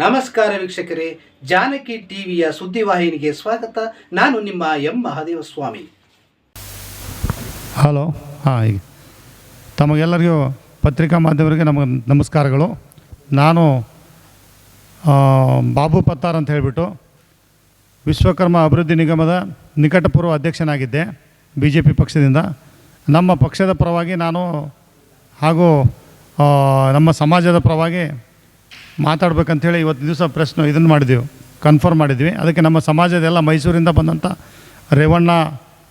ನಮಸ್ಕಾರ ವೀಕ್ಷಕರೇ, ಜಾನಕಿ ಟಿವಿಯ ಸುದ್ದಿವಾಹಿನಿಗೆ ಸ್ವಾಗತ. ನಾನು ನಿಮ್ಮ ಎಂ. ಮಹಾದೇವ ಸ್ವಾಮಿ ಹಲೋ, ಹಾಂ ಈಗ ತಮಗೆಲ್ಲರಿಗೂ ಪತ್ರಿಕಾ ಮಾಧ್ಯಮರಿಗೆ ನಮಗೆ ನಮಸ್ಕಾರಗಳು. ನಾನು ಬಾಬು ಪತ್ತಾರ್ ಅಂತ ಹೇಳಿಬಿಟ್ಟು ವಿಶ್ವಕರ್ಮ ಅಭಿವೃದ್ಧಿ ನಿಗಮದ ನಿಕಟಪೂರ್ವ ಅಧ್ಯಕ್ಷನಾಗಿದ್ದೆ ಬಿ ಜೆ ಪಿ ಪಕ್ಷದಿಂದ. ನಮ್ಮ ಪಕ್ಷದ ಪರವಾಗಿ ನಾನು ಹಾಗೂ ನಮ್ಮ ಸಮಾಜದ ಪರವಾಗಿ ಮಾತಾಡ್ಬೇಕಂತೇಳಿ ಇವತ್ತು ದಿವಸ ಪ್ರಶ್ನೆ ಇದನ್ನು ಮಾಡಿದ್ದೀವಿ ಕನ್ಫರ್ಮ್ ಮಾಡಿದ್ವಿ. ಅದಕ್ಕೆ ನಮ್ಮ ಸಮಾಜದ ಎಲ್ಲ ಮೈಸೂರಿಂದ ಬಂದಂಥ ರೇವಣ್ಣ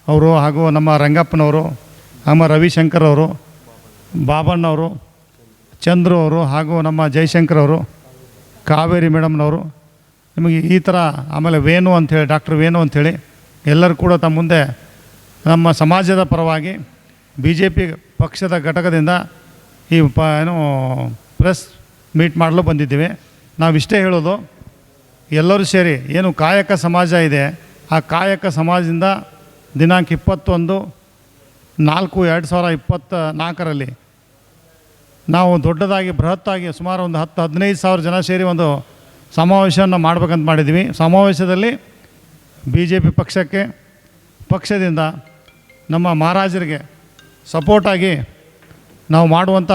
ಅವರು ಹಾಗೂ ನಮ್ಮ ರಂಗಪ್ಪನವರು, ನಮ್ಮ ರವಿಶಂಕರ್ ಅವರು ಬಾಬಣ್ಣವರು ಚಂದ್ರು ಅವರು ಹಾಗೂ ನಮ್ಮ ಜಯಶಂಕರ್ ಅವರು, ಕಾವೇರಿ ಮೇಡಮ್ನವರು, ನಿಮಗೆ ಈ ಥರ ಆಮೇಲೆ ವೇಣು ಅಂಥೇಳಿ ಡಾಕ್ಟರ್ ವೇಣು ಅಂಥೇಳಿ ಎಲ್ಲರೂ ಕೂಡ ತಮ್ಮ ಮುಂದೆ ನಮ್ಮ ಸಮಾಜದ ಪರವಾಗಿ ಬಿ ಜೆ ಪಿ ಪಕ್ಷದ ಘಟಕದಿಂದ ಈ ಏನು ಪ್ರೆಸ್ ಮೀಟ್ ಮಾಡಲು ಬಂದಿದ್ದೀವಿ. ನಾವಿಷ್ಟೇ ಹೇಳೋದು, ಎಲ್ಲರೂ ಸೇರಿ ಏನು ಕಾಯಕ ಸಮಾಜ ಇದೆ, ಆ ಕಾಯಕ ಸಮಾಜದಿಂದ ದಿನಾಂಕ ಇಪ್ಪತ್ತೊಂದು, ನಾಲ್ಕು ಎರಡು ಸಾವಿರ ಇಪ್ಪತ್ತ ನಾಲ್ಕರಲ್ಲಿ ನಾವು ದೊಡ್ಡದಾಗಿ, ಬೃಹತ್ತಾಗಿ ಸುಮಾರು ಒಂದು ಹತ್ತು, ಹದಿನೈದು ಸಾವಿರ ಜನ ಸೇರಿ ಒಂದು ಸಮಾವೇಶವನ್ನು ಮಾಡ್ಬೇಕಂತ ಮಾಡಿದ್ವಿ ಸಮಾವೇಶದಲ್ಲಿ ಬಿ ಜೆ ಪಿ ಪಕ್ಷಕ್ಕೆ, ಪಕ್ಷದಿಂದ ನಮ್ಮ ಮಹಾರಾಜರಿಗೆ ಸಪೋರ್ಟಾಗಿ ನಾವು ಮಾಡುವಂಥ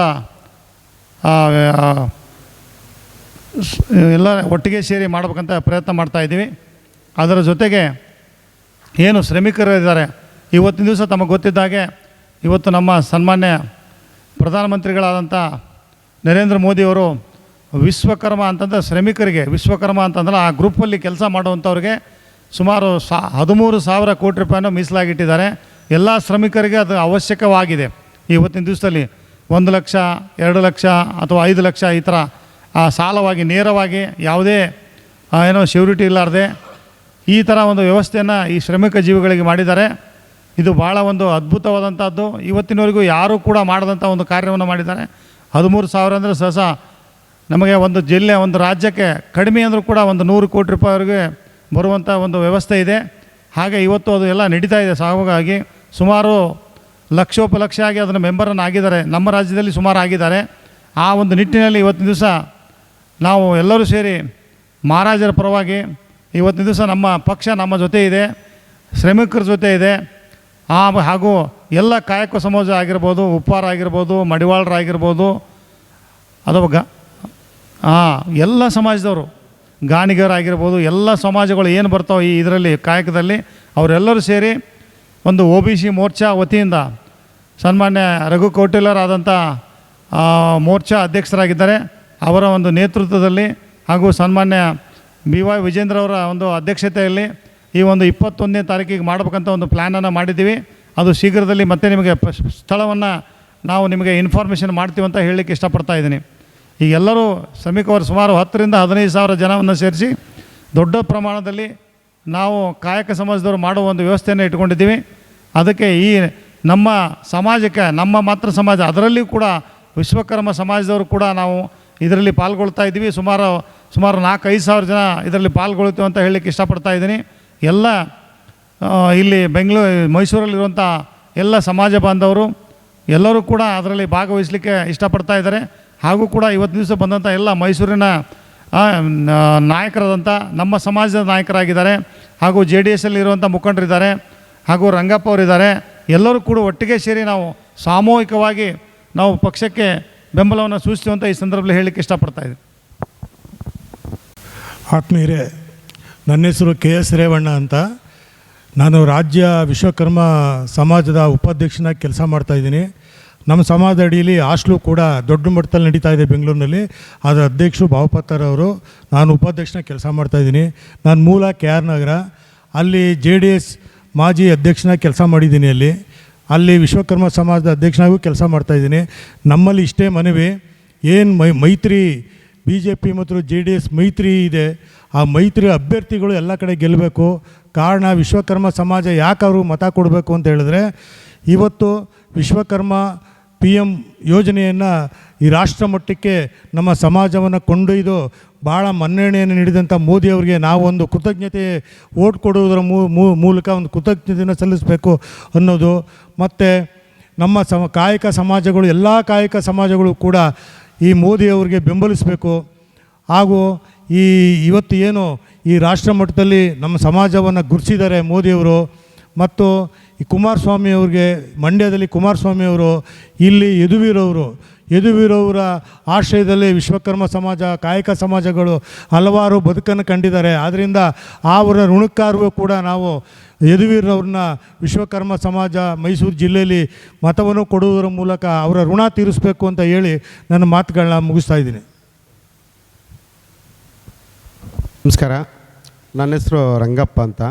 ಎಲ್ಲ ಒಟ್ಟಿಗೆ ಸೇರಿ ಮಾಡಬೇಕಂತ ಪ್ರಯತ್ನ ಮಾಡ್ತಾಯಿದ್ದೀವಿ ಅದರ ಜೊತೆಗೆ ಏನು ಶ್ರಮಿಕರು ಇದ್ದಾರೆ, ಇವತ್ತಿನ ದಿವಸ ತಮಗೆ ಗೊತ್ತಿದ್ದಾಗೆ ಇವತ್ತು ನಮ್ಮ ಸನ್ಮಾನ್ಯ ಪ್ರಧಾನಮಂತ್ರಿಗಳಾದಂಥ ನರೇಂದ್ರ ಮೋದಿಯವರು ವಿಶ್ವಕರ್ಮ ಅಂತಂದ್ರೆ ಶ್ರಮಿಕರಿಗೆ, ವಿಶ್ವಕರ್ಮ ಅಂತಂದ್ರೆ ಆ ಗ್ರೂಪಲ್ಲಿ ಕೆಲಸ ಮಾಡುವಂಥವ್ರಿಗೆ ಸುಮಾರು ಸಾ, ಹದಿಮೂರು ಸಾವಿರ ಕೋಟಿ ರೂಪಾಯಿನ ಮೀಸಲಾಗಿಟ್ಟಿದ್ದಾರೆ. ಎಲ್ಲ ಶ್ರಮಿಕರಿಗೆ ಅದು ಅವಶ್ಯಕವಾಗಿದೆ. ಇವತ್ತಿನ ದಿವಸದಲ್ಲಿ ಒಂದು ಲಕ್ಷ, ಎರಡು ಲಕ್ಷ ಅಥವಾ ಐದು ಲಕ್ಷ ಈ ಥರ ಆ ಸಾಲವಾಗಿ, ನೇರವಾಗಿ ಯಾವುದೇ ಏನೋ ಶ್ಯೂರಿಟಿ ಇಲ್ಲಾರದೆ ಈ ಥರ ಒಂದು ವ್ಯವಸ್ಥೆಯನ್ನು ಈ ಶ್ರಮಿಕ ಜೀವಿಗಳಿಗೆ ಮಾಡಿದ್ದಾರೆ. ಇದು ಭಾಳ ಒಂದು ಅದ್ಭುತವಾದಂಥದ್ದು ಇವತ್ತಿನವರೆಗೂ ಯಾರೂ ಕೂಡ ಮಾಡದಂಥ ಒಂದು ಕಾರ್ಯವನ್ನು ಮಾಡಿದ್ದಾರೆ. ಹದಿಮೂರು ಸಾವಿರ ಅಂದರೆ ಸಹಸ ನಮಗೆ ಒಂದು ಜಿಲ್ಲೆ, ಒಂದು ರಾಜ್ಯಕ್ಕೆ ಕಡಿಮೆ ಅಂದರೂ ಕೂಡ ಒಂದು ನೂರು ಕೋಟಿ ರೂಪಾಯಿವರೆಗೆ ಬರುವಂಥ ಒಂದು ವ್ಯವಸ್ಥೆ ಇದೆ. ಹಾಗೆ ಇವತ್ತು ಅದು ಎಲ್ಲ ನಡೀತಾ ಇದೆ ಸಾವಾಗಿ ಸುಮಾರು ಲಕ್ಷೋಪಲಕ್ಷ ಆಗಿ ಅದನ್ನು ಮೆಂಬರನ್ನು ಆಗಿದ್ದಾರೆ ನಮ್ಮ ರಾಜ್ಯದಲ್ಲಿ ಸುಮಾರು ಆಗಿದ್ದಾರೆ ಆ ಒಂದು ನಿಟ್ಟಿನಲ್ಲಿ ಇವತ್ತಿನ ದಿವಸ ನಾವು ಎಲ್ಲರೂ ಸೇರಿ ಮಹಾರಾಜರ ಪರವಾಗಿ ಇವತ್ತಿನ ದಿವಸ ನಮ್ಮ ಪಕ್ಷ ನಮ್ಮ ಜೊತೆ ಇದೆ, ಶ್ರಮಿಕರ ಜೊತೆ ಇದೆ. ಆ, ಹಾಗೂ ಎಲ್ಲ ಕಾಯಕ ಸಮಾಜ ಆಗಿರ್ಬೋದು, ಉಪ್ಪಾರ ಆಗಿರ್ಬೋದು ಮಡಿವಾಳರಾಗಿರ್ಬೋದು ಅಥವಾ ಗ ಹಾಂ ಎಲ್ಲ ಸಮಾಜದವರು ಗಾಣಿಗರಾಗಿರ್ಬೋದು ಎಲ್ಲ ಸಮಾಜಗಳು ಏನು ಬರ್ತಾವೆ ಈ ಇದರಲ್ಲಿ, ಕಾಯಕದಲ್ಲಿ, ಅವರೆಲ್ಲರೂ ಸೇರಿ ಒಂದು ಒ ಬಿ ಸಿ ಮೋರ್ಚಾ ವತಿಯಿಂದ ಸನ್ಮಾನ್ಯ ರಘು ಕೌಟಿಲರಾದಂಥ ಮೋರ್ಚಾ ಅಧ್ಯಕ್ಷರಾಗಿದ್ದಾರೆ. ಅವರ ಒಂದು ನೇತೃತ್ವದಲ್ಲಿ ಹಾಗೂ ಸನ್ಮಾನ್ಯ ಬಿ ವೈ ವಿಜೇಂದ್ರ ಅವರ ಒಂದು ಅಧ್ಯಕ್ಷತೆಯಲ್ಲಿ ಈ ಒಂದು ಇಪ್ಪತ್ತೊಂದನೇ ತಾರೀಕಿಗೆ ಮಾಡಬೇಕಂತ ಒಂದು ಪ್ಲ್ಯಾನನ್ನು ಮಾಡಿದ್ದೀವಿ. ಅದು ಶೀಘ್ರದಲ್ಲಿ ಮತ್ತೆ ನಿಮಗೆ ಸ್ಥಳವನ್ನು ನಾವು ನಿಮಗೆ ಇನ್ಫಾರ್ಮೇಷನ್ ಮಾಡ್ತೀವಿ ಅಂತ ಹೇಳಲಿಕ್ಕೆ ಇಷ್ಟಪಡ್ತಾ ಇದ್ದೀನಿ. ಈಗ ಎಲ್ಲರೂ ಶ್ರಮಿಕವರು ಸುಮಾರು ಹತ್ತರಿಂದ ಹದಿನೈದು ಸಾವಿರ ಜನವನ್ನು ಸೇರಿಸಿ ದೊಡ್ಡ ಪ್ರಮಾಣದಲ್ಲಿ ನಾವು ಕಾಯಕ ಸಮಾಜದವರು ಮಾಡುವ ಒಂದು ವ್ಯವಸ್ಥೆಯನ್ನು ಇಟ್ಕೊಂಡಿದ್ದೀವಿ ಅದಕ್ಕೆ ಈ ನಮ್ಮ ಸಮಾಜಕ್ಕೆ ನಮ್ಮ ಮಾತೃ ಸಮಾಜ ಅದರಲ್ಲಿಯೂ ಕೂಡ ವಿಶ್ವಕರ್ಮ ಸಮಾಜದವರು ಕೂಡ ನಾವು ಇದರಲ್ಲಿ ಪಾಲ್ಗೊಳ್ತಾ ಇದ್ದೀವಿ. ಸುಮಾರು ಸುಮಾರು ನಾಲ್ಕೈದು ಸಾವಿರ ಜನ ಇದರಲ್ಲಿ ಪಾಲ್ಗೊಳ್ತೀವಿ ಅಂತ ಹೇಳಲಿಕ್ಕೆ ಇಷ್ಟಪಡ್ತಾ ಇದ್ದೀನಿ. ಎಲ್ಲ ಇಲ್ಲಿ ಬೆಂಗಳೂರು, ಮೈಸೂರಲ್ಲಿರುವಂಥ ಎಲ್ಲ ಸಮಾಜ ಬಾಂಧವರು ಎಲ್ಲರೂ ಕೂಡ ಅದರಲ್ಲಿ ಭಾಗವಹಿಸಲಿಕ್ಕೆ ಇಷ್ಟಪಡ್ತಾ ಇದ್ದಾರೆ. ಹಾಗೂ ಕೂಡ ಇವತ್ತು ದಿವಸ ಬಂದಂಥ ಎಲ್ಲ ಮೈಸೂರಿನ ನಾಯಕರಾದಂಥ ನಮ್ಮ ಸಮಾಜದ ನಾಯಕರಾಗಿದ್ದಾರೆ. ಹಾಗೂ ಜೆ ಡಿ ಎಸ್ಸಲ್ಲಿ ಇರುವಂಥ ಮುಖಂಡರಿದ್ದಾರೆ. ಹಾಗೂ ರಂಗಪ್ಪ ಅವರಿದ್ದಾರೆ. ಎಲ್ಲರೂ ಕೂಡ ಒಟ್ಟಿಗೆ ಸೇರಿ ನಾವು ಸಾಮೂಹಿಕವಾಗಿ ನಾವು ಪಕ್ಷಕ್ಕೆ ಬೆಂಬಲವನ್ನು ಸೂಚಿಸುವಂತ ಈ ಸಂದರ್ಭದಲ್ಲಿ ಹೇಳಲಿಕ್ಕೆ ಇಷ್ಟಪಡ್ತಾ ಇದೆ ಆತ್ಮೀಯರೇ, ನನ್ನ ಹೆಸರು ಕೆ ಎಸ್ ರೇವಣ್ಣ ಅಂತ. ನಾನು ರಾಜ್ಯ ವಿಶ್ವಕರ್ಮ ಸಮಾಜದ ಉಪಾಧ್ಯಕ್ಷನಾಗಿ ಕೆಲಸ ಮಾಡ್ತಾಯಿದ್ದೀನಿ ನಮ್ಮ ಸಮಾಜದ ಅಡಿಯಲ್ಲಿ ಹಾಸ್ಟ್ಲು ಕೂಡ ದೊಡ್ಡ ಮಟ್ಟದಲ್ಲಿ ನಡೀತಾ ಇದೆ ಬೆಂಗಳೂರಿನಲ್ಲಿ. ಅದರ ಅಧ್ಯಕ್ಷರು ಅವರು, ನಾನು ಉಪಾಧ್ಯಕ್ಷನ ಕೆಲಸ ಮಾಡ್ತಾಯಿದ್ದೀನಿ ನಾನು ಮೂಲ ಕೆ ಆರ್ ನಗರ. ಅಲ್ಲಿ ಜೆ ಡಿ ಎಸ್ ಮಾಜಿ ಅಧ್ಯಕ್ಷನಾಗಿ ಕೆಲಸ ಮಾಡಿದ್ದೀನಿ ಅಲ್ಲಿ. ಅಲ್ಲಿ ವಿಶ್ವಕರ್ಮ ಸಮಾಜದ ಅಧ್ಯಕ್ಷನಾಗೂ ಕೆಲಸ ಮಾಡ್ತಾಯಿದ್ದೀನಿ ನಮ್ಮಲ್ಲಿ ಇಷ್ಟೇ ಮನವಿ, ಏನು ಮೈ, ಮೈತ್ರಿ ಬಿ ಜೆ ಪಿ ಮತ್ತು ಜೆ ಡಿ ಎಸ್ ಮೈತ್ರಿ ಇದೆ. ಆ ಮೈತ್ರಿ ಅಭ್ಯರ್ಥಿಗಳು ಎಲ್ಲ ಕಡೆ ಗೆಲ್ಲಬೇಕು. ಕಾರಣ ವಿಶ್ವಕರ್ಮ ಸಮಾಜ ಯಾಕೆ ಅವರು ಮತ ಕೊಡಬೇಕು ಅಂತ ಹೇಳಿದ್ರೆ, ಇವತ್ತು ವಿಶ್ವಕರ್ಮ ಪಿ ಎಂ ಯೋಜನೆಯನ್ನು ಈ ರಾಷ್ಟ್ರ ಮಟ್ಟಕ್ಕೆ ನಮ್ಮ ಸಮಾಜವನ್ನು ಕೊಂಡೊಯ್ದು ಭಾಳ ಮನ್ನಣೆಯನ್ನು ನೀಡಿದಂಥ ಮೋದಿಯವರಿಗೆ ನಾವೊಂದು ಕೃತಜ್ಞತೆ ಓಟ್ ಕೊಡುವುದರ ಮೂಲಕ ಒಂದು ಕೃತಜ್ಞತೆಯನ್ನು ಸಲ್ಲಿಸಬೇಕು ಅನ್ನೋದು. ಮತ್ತು ನಮ್ಮ ಸಮ, ಕಾಯಕ ಸಮಾಜಗಳು, ಎಲ್ಲ ಕಾಯಕ ಸಮಾಜಗಳು ಕೂಡ ಈ ಮೋದಿಯವರಿಗೆ ಬೆಂಬಲಿಸಬೇಕು. ಹಾಗೂ ಈ ಇವತ್ತು ಏನು ಈ ರಾಷ್ಟ್ರ ಮಟ್ಟದಲ್ಲಿ ನಮ್ಮ ಸಮಾಜವನ್ನು ಗುರುಸಿದ್ದಾರೆ ಮೋದಿಯವರು ಮತ್ತು ಈ ಕುಮಾರಸ್ವಾಮಿ ಅವ್ರಿಗೆ ಮಂಡ್ಯದಲ್ಲಿ ಕುಮಾರಸ್ವಾಮಿ ಅವರು, ಇಲ್ಲಿ ಯದುವೀರವರು, ಯದುವೀರವರ ಆಶ್ರಯದಲ್ಲಿ ವಿಶ್ವಕರ್ಮ ಸಮಾಜ, ಕಾಯಕ ಸಮಾಜಗಳು ಹಲವಾರು ಬದುಕನ್ನು ಕಂಡಿದ್ದಾರೆ. ಆದ್ದರಿಂದ ಅವರ ಋಣಕ್ಕಾರು ಕೂಡ ನಾವು ಯದುವೀರವ್ರನ್ನ ವಿಶ್ವಕರ್ಮ ಸಮಾಜ, ಮೈಸೂರು ಜಿಲ್ಲೆಯಲ್ಲಿ ಮತವನ್ನು ಕೊಡುವುದರ ಮೂಲಕ ಅವರ ಋಣ ತೀರಿಸಬೇಕು ಅಂತ ಹೇಳಿ ನನ್ನ ಮಾತುಗಳನ್ನ ಮುಗಿಸ್ತಾ ಇದ್ದೀನಿ. ನಮಸ್ಕಾರ. ನನ್ನ ಹೆಸರು ರಂಗಪ್ಪ ಅಂತ.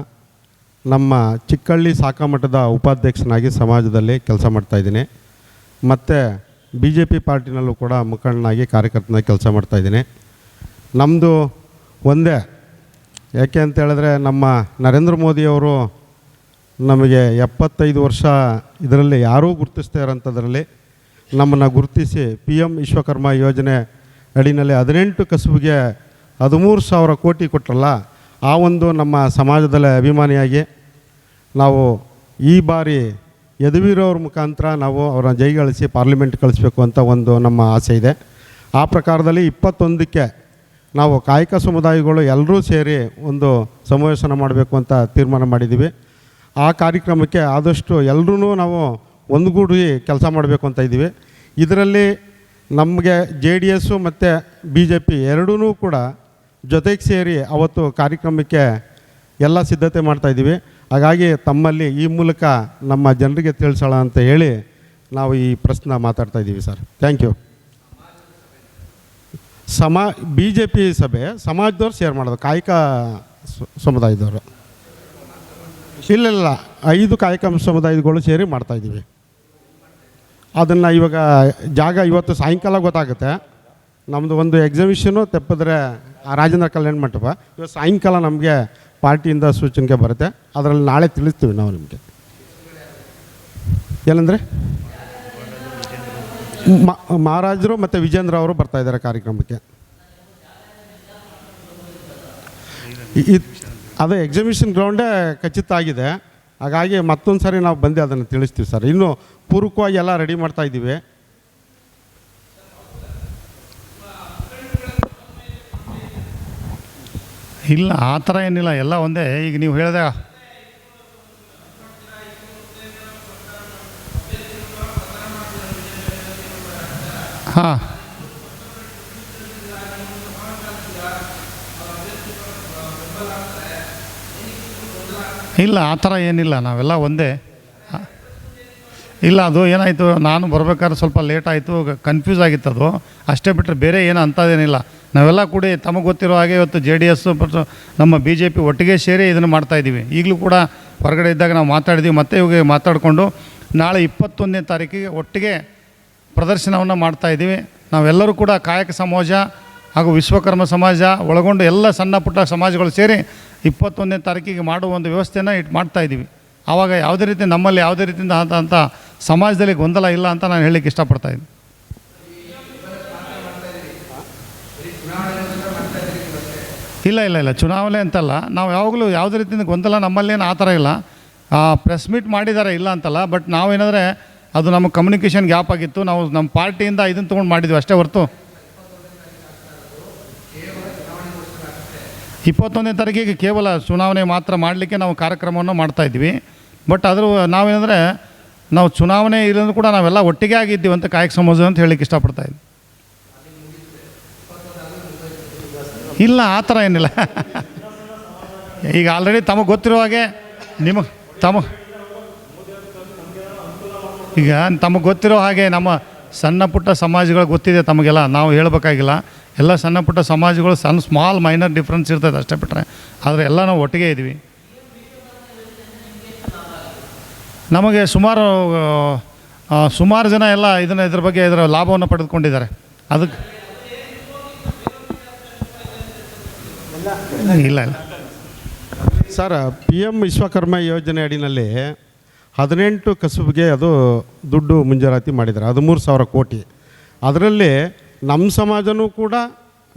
ನಮ್ಮ ಚಿಕ್ಕಳ್ಳಿ ಸಾಕಮಠದ ಉಪಾಧ್ಯಕ್ಷನಾಗಿ ಸಮಾಜದಲ್ಲಿ ಕೆಲಸ ಮಾಡ್ತಾಯಿದ್ದೀನಿ ಮತ್ತು ಬಿ ಜೆ ಪಿ ಪಾರ್ಟಿನಲ್ಲೂ ಕೂಡ ಮುಖಂಡನಾಗಿ ಕಾರ್ಯಕರ್ತನಾಗಿ ಕೆಲಸ ಮಾಡ್ತಾಯಿದ್ದೀನಿ ನಮ್ಮದು ಒಂದೇ. ಯಾಕೆ ಅಂತ ಹೇಳಿದ್ರೆ ನಮ್ಮ ನರೇಂದ್ರ ಮೋದಿಯವರು ನಮಗೆ ಎಪ್ಪತ್ತೈದು ವರ್ಷ ಇದರಲ್ಲಿ ಯಾರೂ ಗುರುತಿಸ್ತಾ ಇರೋಂಥದ್ರಲ್ಲಿ ನಮ್ಮನ್ನು ಗುರುತಿಸಿ ಪಿ ಎಂ ವಿಶ್ವಕರ್ಮ ಯೋಜನೆ ಅಡಿನಲ್ಲಿ ಹದಿನೆಂಟು ಕಸುಬಿಗೆ ಹದಿಮೂರು ಸಾವಿರ ಕೋಟಿ ಕೊಟ್ಟರಲ್ಲ ಆ ಒಂದು ನಮ್ಮ ಸಮಾಜದಲ್ಲಿ ಅಭಿಮಾನಿಯಾಗಿ ನಾವು ಈ ಬಾರಿ ಯದುವೀರವ್ರ ಮುಖಾಂತರ ನಾವು ಅವರ ಜೈಗಳಿಸಿ ಪಾರ್ಲಿಮೆಂಟ್ ಕಳಿಸ್ಬೇಕು ಅಂತ ಒಂದು ನಮ್ಮ ಆಸೆ ಇದೆ. ಆ ಪ್ರಕಾರದಲ್ಲಿ ಇಪ್ಪತ್ತೊಂದಕ್ಕೆ ನಾವು ಕಾಯಕ ಸಮುದಾಯಗಳು ಎಲ್ಲರೂ ಸೇರಿ ಒಂದು ಸಮಾವೇಶನ ಮಾಡಬೇಕು ಅಂತ ತೀರ್ಮಾನ ಮಾಡಿದ್ದೀವಿ. ಆ ಕಾರ್ಯಕ್ರಮಕ್ಕೆ ಆದಷ್ಟು ಎಲ್ಲರೂ ನಾವು ಒಂದುಗೂಡಿ ಕೆಲಸ ಮಾಡಬೇಕು ಅಂತ ಇದ್ದೀವಿ. ಇದರಲ್ಲಿ ನಮಗೆ ಜೆ ಡಿ ಎಸ್ಸು ಮತ್ತು ಬಿ ಜೆ ಪಿ ಎರಡೂ ಕೂಡ ಜೊತೆಗೆ ಸೇರಿ ಅವತ್ತು ಕಾರ್ಯಕ್ರಮಕ್ಕೆ ಎಲ್ಲ ಸಿದ್ಧತೆ ಮಾಡ್ತಾಯಿದ್ದೀವಿ ಹಾಗಾಗಿ ತಮ್ಮಲ್ಲಿ ಈ ಮೂಲಕ ನಮ್ಮ ಜನರಿಗೆ ತಿಳಿಸೋಣ ಅಂತ ಹೇಳಿ ನಾವು ಈ ಪ್ರಶ್ನ ಮಾತಾಡ್ತಾ ಇದ್ದೀವಿ ಸರ್. ಥ್ಯಾಂಕ್ ಯು ಸಮಾ ಬಿ ಜೆ ಪಿ ಸಭೆ ಸಮಾಜದವ್ರು ಶೇರ್ ಮಾಡೋದು, ಕಾಯಕ ಸಮುದಾಯದವರು. ಇಲ್ಲ ಇಲ್ಲ, ಐದು ಕಾಯಕ ಸಮುದಾಯಗಳು ಸೇರಿ ಮಾಡ್ತಾಯಿದ್ದೀವಿ ಅದನ್ನು ಇವಾಗ ಜಾಗ ಇವತ್ತು ಸಾಯಂಕಾಲ ಗೊತ್ತಾಗುತ್ತೆ. ನಮ್ಮದು ಒಂದು ಎಕ್ಸಿಬಿಷನು ತೆಪ್ಪಿದ್ರೆ ರಾಜೇಂದ್ರ ಕಲ್ಯಾಣ ಮಂಟಪ ಇವತ್ತು ಸಾಯಂಕಾಲ ನಮಗೆ ಪಾರ್ಟಿಯಿಂದ ಸೂಚನೆ ಬರುತ್ತೆ. ಅದರಲ್ಲಿ ನಾಳೆ ತಿಳಿಸ್ತೀವಿ ನಾವು ನಿಮಗೆ. ಏನಂದರೆ? ಮಹಾರಾಜರು ಮತ್ತು ವಿಜೇಂದ್ರ ಅವರು ಬರ್ತಾ ಇದ್ದಾರೆ ಕಾರ್ಯಕ್ರಮಕ್ಕೆ. ಅದೇ ಎಕ್ಸಿಬಿಷನ್ ಗ್ರೌಂಡೇ ಖಚಿತ ಆಗಿದೆ. ಹಾಗಾಗಿ ಮತ್ತೊಂದು ಸಾರಿ ನಾವು ಬಂದು ಅದನ್ನು ತಿಳಿಸ್ತೀವಿ ಸರ್. ಇನ್ನು ಪೂರ್ವಕವಾಗಿ ಎಲ್ಲ ರೆಡಿ ಮಾಡ್ತಾ ಇದ್ದೀವಿ. ಇಲ್ಲ, ಆ ಥರ ಏನಿಲ್ಲ, ಎಲ್ಲ ಒಂದೇ. ಈಗ ನೀವು ಹೇಳಿದೆ ಹಾಂ. ಇಲ್ಲ, ಆ ಥರ ಏನಿಲ್ಲ, ನಾವೆಲ್ಲ ಒಂದೇ. ಇಲ್ಲ, ಅದು ಏನಾಯಿತು, ನಾನು ಬರಬೇಕಾದ್ರೆ ಸ್ವಲ್ಪ ಲೇಟ್ ಆಯಿತು ಕನ್ಫ್ಯೂಸ್ ಆಗಿತ್ತು ಅದು ಅಷ್ಟೇ ಬಿಟ್ಟರೆ ಬೇರೆ ಏನು ಅಂಥದ್ದೇನಿಲ್ಲ. ನಾವೆಲ್ಲ ಕೂಡಿ ತಮಗೆ ಗೊತ್ತಿರೋ ಹಾಗೆ ಇವತ್ತು ಜೆ ಡಿ ಎಸ್ ನಮ್ಮ ಬಿ ಜೆ ಪಿ ಒಟ್ಟಿಗೆ ಸೇರಿ ಇದನ್ನು ಮಾಡ್ತಾಯಿದ್ದೀವಿ ಈಗಲೂ ಕೂಡ ಹೊರಗಡೆ ಇದ್ದಾಗ ನಾವು ಮಾತಾಡಿದ್ದೀವಿ ಮತ್ತೆ ಇವಾಗ ಮಾತಾಡಿಕೊಂಡು ನಾಳೆ ಇಪ್ಪತ್ತೊಂದನೇ ತಾರೀಕಿಗೆ ಒಟ್ಟಿಗೆ ಪ್ರದರ್ಶನವನ್ನು ಮಾಡ್ತಾಯಿದ್ದೀವಿ ನಾವೆಲ್ಲರೂ ಕೂಡ ಕಾಯಕ ಸಮಾಜ ಹಾಗೂ ವಿಶ್ವಕರ್ಮ ಸಮಾಜ ಒಳಗೊಂಡು ಎಲ್ಲ ಸಣ್ಣ ಪುಟ್ಟ ಸಮಾಜಗಳು ಸೇರಿ ಇಪ್ಪತ್ತೊಂದನೇ ತಾರೀಕಿಗೆ ಮಾಡುವ ಒಂದು ವ್ಯವಸ್ಥೆಯನ್ನು ಇಟ್ಟು ಮಾಡ್ತಾಯಿದ್ದೀವಿ ಆವಾಗ ಯಾವುದೇ ರೀತಿ ನಮ್ಮಲ್ಲಿ ಯಾವುದೇ ರೀತಿಯಿಂದ ಅಂತ ಸಮಾಜದಲ್ಲಿ ಗೊಂದಲ ಇಲ್ಲ ಅಂತ ನಾನು ಹೇಳಲಿಕ್ಕೆ ಇಷ್ಟಪಡ್ತಾ ಇಲ್ಲ ಇಲ್ಲ ಇಲ್ಲ. ಚುನಾವಣೆ ಅಂತಲ್ಲ, ನಾವು ಯಾವಾಗಲೂ ಯಾವುದೇ ರೀತಿಯಿಂದ ಗೊಂದಲ ನಮ್ಮಲ್ಲೇನು ಆ ಥರ ಇಲ್ಲ. ಪ್ರೆಸ್ ಮೀಟ್ ಮಾಡಿದ್ದಾರೆ ಇಲ್ಲ ಅಂತಲ್ಲ ಬಟ್ ನಾವೇನಾದರೆ ಅದು ನಮ್ಮ ಕಮ್ಯುನಿಕೇಷನ್ ಗ್ಯಾಪ್ ಆಗಿತ್ತು. ನಾವು ನಮ್ಮ ಪಾರ್ಟಿಯಿಂದ ಇದನ್ನು ತೊಗೊಂಡು ಮಾಡಿದ್ವಿ ಅಷ್ಟೇ ಹೊರತು. ಇಪ್ಪತ್ತೊಂದನೇ ತಾರೀಕಿಗೆ ಕೇವಲ ಚುನಾವಣೆ ಮಾತ್ರ ಮಾಡಲಿಕ್ಕೆ ನಾವು ಕಾರ್ಯಕ್ರಮವನ್ನು ಮಾಡ್ತಾಯಿದ್ವಿ ಬಟ್ ಅದ್ರ ನಾವೇನಂದರೆ ನಾವು ಚುನಾವಣೆ ಇರೋದು ಕೂಡ ನಾವೆಲ್ಲ ಒಟ್ಟಿಗೆ ಆಗಿದ್ದೀವಿ ಅಂತ ಕಾಯಕ ಸಮಾಜ ಅಂತ ಹೇಳಲಿಕ್ಕೆ ಇಷ್ಟಪಡ್ತಾ ಇದ್ವಿ ಇಲ್ಲ, ಆ ಥರ ಏನಿಲ್ಲ. ಈಗ ಆಲ್ರೆಡಿ ತಮಗೆ ಗೊತ್ತಿರೋ ಹಾಗೆ ನಿಮಗೆ ತಮ ಈಗ ತಮಗೆ ಗೊತ್ತಿರೋ ಹಾಗೆ ನಮ್ಮ ಸಣ್ಣ ಪುಟ್ಟ ಸಮಾಜಗಳು ಗೊತ್ತಿದೆ ತಮಗೆಲ್ಲ, ನಾವು ಹೇಳಬೇಕಾಗಿಲ್ಲ. ಎಲ್ಲ ಸಣ್ಣ ಪುಟ್ಟ ಸಮಾಜಗಳು ಸಣ್ಣ ಸ್ಮಾಲ್ ಮೈನರ್ ಡಿಫ್ರೆನ್ಸ್ ಇರ್ತದೆ ಅಷ್ಟೇ ಬಿಟ್ಟರೆ ಆದರೆ ಎಲ್ಲ ನಾವು ಒಟ್ಟಿಗೆ ಇದ್ದೀವಿ. ನಮಗೆ ಸುಮಾರು ಸುಮಾರು ಜನ ಎಲ್ಲ ಇದನ್ನು ಇದ್ರ ಬಗ್ಗೆ ಇದರ ಲಾಭವನ್ನು ಪಡೆದುಕೊಂಡಿದ್ದಾರೆ. ಅದಕ್ಕೆ ಇಲ್ಲ ಇಲ್ಲ. ಸರ್, ಪಿ ಎಂ ವಿಶ್ವಕರ್ಮ ಯೋಜನೆ ಅಡಿನಲ್ಲಿ ಹದಿನೆಂಟು ಕಸುಬಿಗೆ ಅದು ದುಡ್ಡು ಮುಂಜಾರಾತಿ ಮಾಡಿದ್ದಾರೆ. ಹದಿಮೂರು ಸಾವಿರ ಕೋಟಿ. ಅದರಲ್ಲಿ ನಮ್ಮ ಸಮಾಜನೂ ಕೂಡ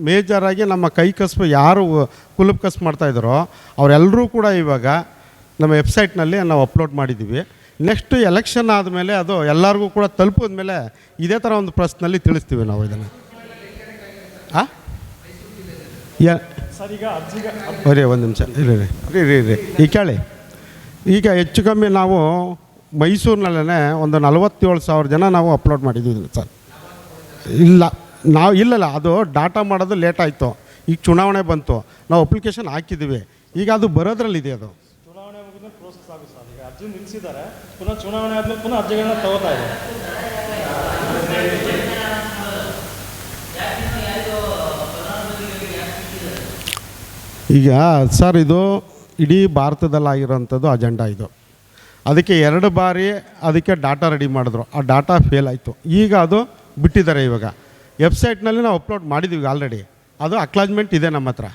ಮೇಜರಾಗಿ ನಮ್ಮ ಕೈ ಕಸುಬು ಯಾರು ಕುಲುಪ್ ಕಸು ಮಾಡ್ತಾಯಿದ್ದಾರೋ ಅವರೆಲ್ಲರೂ ಕೂಡ ಇವಾಗ ನಮ್ಮ ವೆಬ್ಸೈಟ್ನಲ್ಲಿ ನಾವು ಅಪ್ಲೋಡ್ ಮಾಡಿದ್ದೀವಿ. ನೆಕ್ಸ್ಟ್ ಎಲೆಕ್ಷನ್ ಆದಮೇಲೆ ಅದು ಎಲ್ಲರಿಗೂ ಕೂಡ ತಲುಪಿದ ಮೇಲೆ ಇದೇ ಥರ ಒಂದು ಪ್ರಶ್ನಲ್ಲಿ ತಿಳಿಸ್ತೀವಿ ನಾವು ಇದನ್ನು. ಆ? ಬರೀ ಒಂದು ನಿಮಿಷ ಇರಿ ರೀ ರೀ ರೀ ಈಗ ಈ ಕೇಳಿ ಈಗ ಹೆಚ್ಚು ಕಮ್ಮಿ ನಾವು ಮೈಸೂರಿನಲ್ಲೇ ಒಂದು ನಲವತ್ತೇಳು ಸಾವಿರ ಜನ ನಾವು ಅಪ್ಲೋಡ್ ಮಾಡಿದ್ದೀವಿ ಸರ್. ಇಲ್ಲ ನಾವು ಇಲ್ಲಲ್ಲ ಅದು ಡಾಟಾ ಮಾಡೋದು ಲೇಟ್ ಆಯಿತು. ಈಗ ಚುನಾವಣೆ ಬಂತು ನಾವು ಅಪ್ಲಿಕೇಶನ್ ಹಾಕಿದ್ದೀವಿ. ಈಗ ಅದು ಬರೋದ್ರಲ್ಲಿದೆ ಅದು. ಚುನಾವಣೆ ಅರ್ಜಿ ನಿಲ್ಲಿಸಿದ್ದಾರೆ ಪುನಃ ಚುನಾವಣೆ ಆದಮೇಲೆ ಪುನಃ ಅರ್ಜಿಗಳನ್ನ ತಗೋತಾ ಇದೆ ಈಗ ಸರ್, ಇದು ಇಡೀ ಭಾರತದಲ್ಲಾಗಿರೋಂಥದ್ದು ಅಜೆಂಡಾ ಇದು. ಅದಕ್ಕೆ ಎರಡು ಬಾರಿ ಅದಕ್ಕೆ ಡಾಟಾ ರೆಡಿ ಮಾಡಿದ್ರು. ಆ ಡಾಟಾ ಫೇಲ್ ಆಯಿತು. ಈಗ ಅದು ಬಿಟ್ಟಿದ್ದಾರೆ ಇವಾಗ. ವೆಬ್ಸೈಟ್ನಲ್ಲಿ ನಾವು ಅಪ್ಲೋಡ್ ಮಾಡಿದ್ದೀವಿ ಆಲ್ರೆಡಿ ಅದು ಅಕ್ಲಾಜ್ಮೆಂಟ್ ಇದೆ ನಮ್ಮ ಹತ್ರ.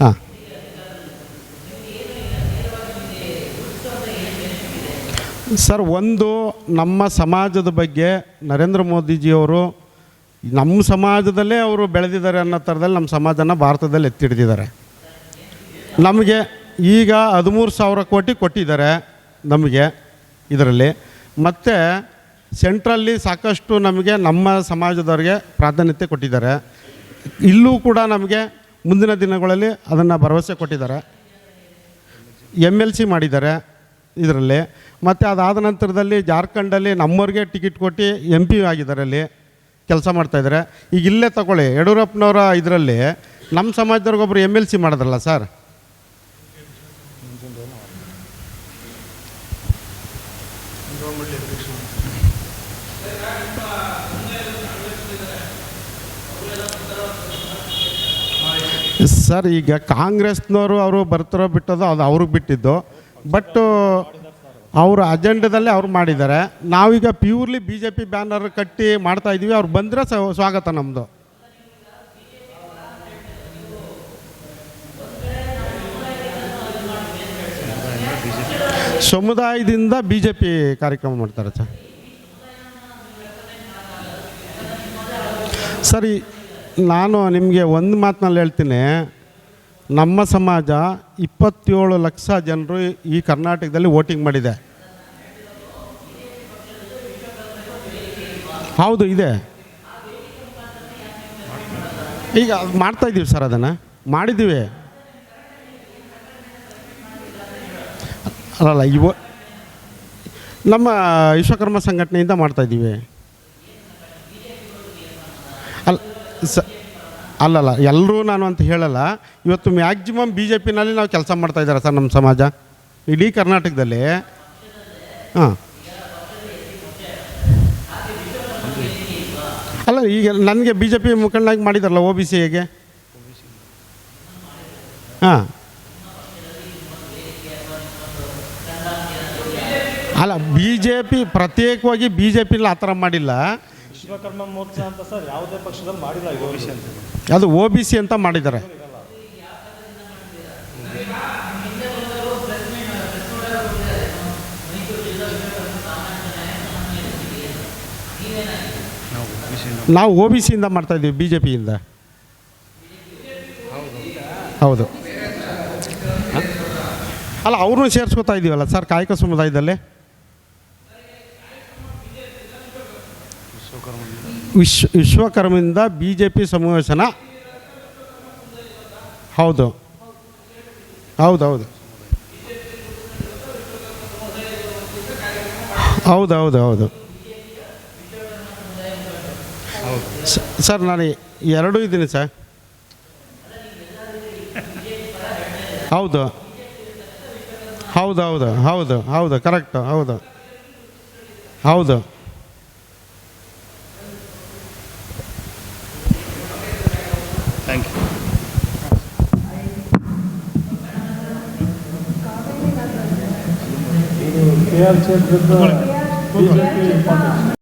ಹಾಂ. ಸರ್, ಒಂದು ನಮ್ಮ ಸಮಾಜದ ಬಗ್ಗೆ ನರೇಂದ್ರ ಮೋದಿಜಿಯವರು ನಮ್ಮ ಸಮಾಜದಲ್ಲೇ ಅವರು ಬೆಳೆದಿದ್ದಾರೆ ಅನ್ನೋ ಥರದಲ್ಲಿ ನಮ್ಮ ಸಮಾಜನ ಭಾರತದಲ್ಲಿ ಎತ್ತಿಡ್ದಿದ್ದಾರೆ ನಮಗೆ ಈಗ ಹದಿಮೂರು ಸಾವಿರ ಕೋಟಿ ಕೊಟ್ಟಿದ್ದಾರೆ ನಮಗೆ ಇದರಲ್ಲಿ. ಮತ್ತು ಸೆಂಟ್ರಲ್ಲಿ ಸಾಕಷ್ಟು ನಮಗೆ ನಮ್ಮ ಸಮಾಜದವ್ರಿಗೆ ಪ್ರಾಧಾನ್ಯತೆ ಕೊಟ್ಟಿದ್ದಾರೆ. ಇಲ್ಲೂ ಕೂಡ ನಮಗೆ ಮುಂದಿನ ದಿನಗಳಲ್ಲಿ ಅದನ್ನು ಭರವಸೆ ಕೊಟ್ಟಿದ್ದಾರೆ. ಎಂ ಎಲ್ ಸಿ ಮಾಡಿದ್ದಾರೆ ಇದರಲ್ಲಿ. ಮತ್ತು ಅದಾದ ನಂತರದಲ್ಲಿ ಜಾರ್ಖಂಡಲ್ಲಿ ನಮ್ಮವ್ರಿಗೆ ಟಿಕೆಟ್ ಕೊಟ್ಟು ಎಂ ಪಿ ಆಗಿದ್ದಾರೆ ಅಲ್ಲಿ. ಕೆಲಸ ಮಾಡ್ತಾಯಿದ್ದಾರೆ ಈಗ ಇಲ್ಲೇ ತಗೊಳ್ಳಿ. ಯಡಿಯೂರಪ್ಪನವರ ಇದರಲ್ಲಿ ನಮ್ಮ ಸಮಾಜದವ್ರಿಗೊಬ್ಬರು ಎಂ ಎಲ್ ಸಿ ಮಾಡಿದ್ರಲ್ಲ ಸರ್? ಸರ್, ಈಗ ಕಾಂಗ್ರೆಸ್ನವರು ಅವರು ಬರ್ತಾರೋ ಬಿಟ್ಟದೋ ಅದು ಅವ್ರಿಗೆ ಬಿಟ್ಟಿದ್ದು. ಬಟ್ ಅವ್ರ ಅಜೆಂಡದಲ್ಲೇ ಅವ್ರು ಮಾಡಿದ್ದಾರೆ. ನಾವೀಗ purely B J P banner ಕಟ್ಟಿ ಮಾಡ್ತಾ ಇದ್ದೀವಿ ಅವ್ರು ಬಂದರೆ ಸ್ವಾಗತ ನಮ್ಮದು ಸಮುದಾಯದಿಂದ ಬಿ ಜೆ ಪಿ ಕಾರ್ಯಕ್ರಮ ಮಾಡ್ತಾರೆ ಸರ್. ಸರಿ, ನಾನು ನಿಮಗೆ ಒಂದು ಮಾತಿನಲ್ಲಿ ಹೇಳ್ತೀನಿ. ನಮ್ಮ ಸಮಾಜ ಇಪ್ಪತ್ತೇಳು ಲಕ್ಷ ಜನರು ಈ ಕರ್ನಾಟಕದಲ್ಲಿ ವೋಟಿಂಗ್ ಮಾಡಿದೆ. ಹೌದು, ಇದೆ. ಈಗ ಮಾಡ್ತಾ ಇದ್ದೀವಿ ಸರ್ ಅದನ್ನು. ಮಾಡಿದ್ದೀವಿ. ಅಲ್ಲಲ್ಲ, ಇವ ನಮ್ಮ ವಿಶ್ವಕರ್ಮ ಸಂಘಟನೆಯಿಂದ ಮಾಡ್ತಾ ಇದ್ದೀವಿ. ಅಲ್ಲ, ಸ ಅಲ್ಲಲ್ಲ ಎಲ್ಲರೂ ನಾನು ಅಂತ ಹೇಳಲ್ಲ. ಇವತ್ತು ಮ್ಯಾಕ್ಸಿಮಮ್ ಬಿ ಜೆ ಪಿನಲ್ಲಿ ನಾವು ಕೆಲಸ ಮಾಡ್ತಾ ಇದ್ದಾರೆ ಸರ್ ನಮ್ಮ ಸಮಾಜ. ಇಡೀ ಕರ್ನಾಟಕದಲ್ಲಿ. ಹಾಂ. ಅಲ್ಲ, ಈಗ ನನಗೆ ಬಿ ಜೆ ಪಿ ಮುಖಂಡಾಗಿ ಮಾಡಿದಾರಲ್ಲ ಓ ಬಿ ಸಿ ಹೇಗೆ? ಹಾಂ. ಅಲ್ಲ ಬಿ ಜೆ ಪಿ ಪ್ರತ್ಯೇಕವಾಗಿ ಬಿ ಜೆ ಪಿಲಿ ಆ ಥರ ಮಾಡಿಲ್ಲ. ವಿಶ್ವಕರ್ಮ ಮೋರ್ಚಾ ಅಂತ ಸರ್ ಯಾವುದೇ ಪಕ್ಷದಲ್ಲಿ ಮಾಡಿಲ್ಲ ಇದು ವಿಷಯ ಅದು ಒ ಬಿ ಸಿ ಅಂತ ಮಾಡಿದ್ದಾರೆ. ನಾವು ಒ ಬಿ ಸಿಯಿಂದ ಮಾಡ್ತಾ ಇದ್ದೀವಿ ಬಿ ಜೆ ಪಿಯಿಂದ ಹೌದು? ಅಲ್ಲ, ಅವ್ರನ್ನೂ ಸೇರಿಸ್ಕೊತಾ ಇದ್ದೀವಲ್ಲ ಸರ್, ಕಾಯಕ ಸಮುದಾಯದಲ್ಲಿ? ವಿಶ್ವ ವಿಶ್ವಕರ್ಮದಿಂದ ಬಿ ಜೆ ಪಿ ಸಮಾವೇಶನ? ಹೌದು. ಹೌದು ಹೌದು ಹೌದು ಹೌದು ಹೌದು ಸರ್, ನಾನು ಎರಡೂ ಇದ್ದೀನಿ, ಸರ್. ಹೌದು. ಹೌದು ಹೌದು ಹೌದು ಹೌದು, ಕರೆಕ್ಟು, ಹೌದು. ಹೌದು. ಕೆ ಆರ್ ಕ್ಷೇತ್ರದ ಬಿಜೆಪಿ